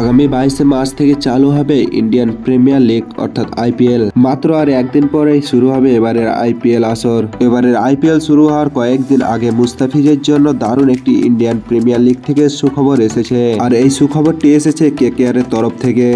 আগামী বাইশে মার্চ থেকে চালু হবে ইন্ডিয়ান প্রিমিয়ার লিগ, অর্থাৎ আইপিএল মাত্র আর একদিন পরেই শুরু হবে এবারের আইপিএল আসর। এবারের আইপিএল শুরু হওয়ার কয়েকদিন আগে মুস্তাফিজের জন্য দারুণ একটি ইন্ডিয়ান প্রিমিয়ার লিগ থেকে সুখবর এসেছে। আর এই সুখবরটি এসেছে কে এর তরফ থেকে।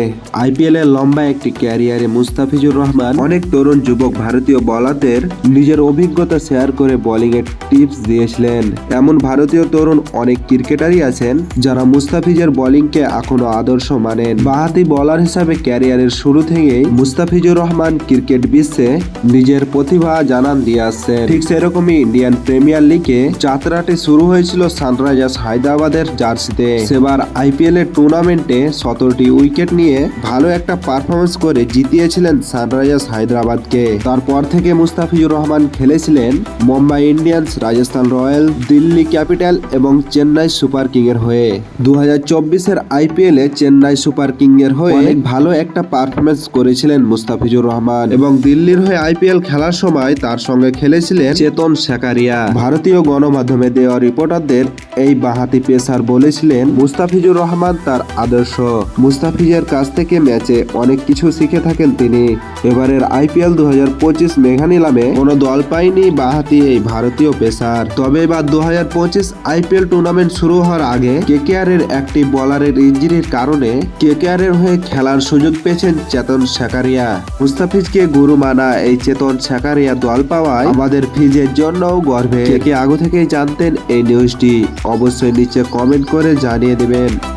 আইপিএল এর লম্বা একটি ক্যারিয়ারে মুস্তাফিজুর রহমান অনেক তরুণ যুবক ভারতীয় বলারদের নিজের অভিজ্ঞতা শেয়ার করে বোলিং এর টিপস দিয়েছিলেন। এমন ভারতীয় তরুণ অনেক ক্রিকেটারই আছেন যারা মুস্তাফিজের বোলিংকে এখনও আদর্শ মানেন। বাহাতি বোলার হিসাবে ক্যারিয়ারের শুরু থেকেই মুস্তাফিজুর রহমান ক্রিকেট বিশ্বে নিজের প্রতিভা জানান দিয়ে আসছেন। ঠিক সেরকমই ইন্ডিয়ান প্রিমিয়ার লিগে যাত্রাটি শুরু হয়েছিল সানরাইজার্স হায়দ্রাবাদের জার্সিতে। সেবার আইপিএল এর টুর্নামেন্টে সতেরোটি উইকেট নিয়ে ভালো একটা পারফরমেন্স করে জিতিয়েছিলেন সানরাইজার্স হায়দ্রাবাদকে। তারপর থেকে মুস্তাফিজুর রহমান খেলেছিলেন Mumbai Indians, Rajasthan royal, Delhi capital এবং চেন্নাই সুপার কিং এর হয়ে। দু হাজার চব্বিশের আইপিএল চেন্নাই সুপার কিং এর হয়ে অনেক ভালো একটা পারফরমেন্স করেছিলেন মুস্তাফিজুর রহমান। এবং দিল্লির হয়ে আইপিএল খেলার সময় তার সঙ্গে খেলেছিলেন চেতন শেকারিয়া। ভারতীয় গণমাধ্যমে দেওয়া রিপোর্টারদের এই বাহাতি পেসার বলেছিলেন মুস্তাফিজুর রহমান তার আদর্শ। মুস্তাফিজের কাছ থেকে ম্যাচে অনেক কিছু শিখে থাকেন তিনি। এবারের আইপিএল দু হাজার পঁচিশ মেঘা নিলামে কোনো দল পায়নি বাহাতি এই ভারতীয় পেসার। তবে এবার দু হাজার পঁচিশ আইপিএল টুর্নামেন্ট শুরু হওয়ার আগে কেকেআর এর একটি বলারের ইঞ্জুরির কারণে কেকেআর এর হয়ে খেলার সুযোগ পেয়েছেন চেতন সাকারিয়া। মুস্তাফিজকে গুরু মানা এই চেতন সাকারিয়া দল পাওয়ায় আমাদের ফিজের জন্যও গর্বে। কে আগে থেকেই জানতেন এই নিউজটি। অবশ্যই নিচে কমেন্ট করে জানিয়ে দেবেন।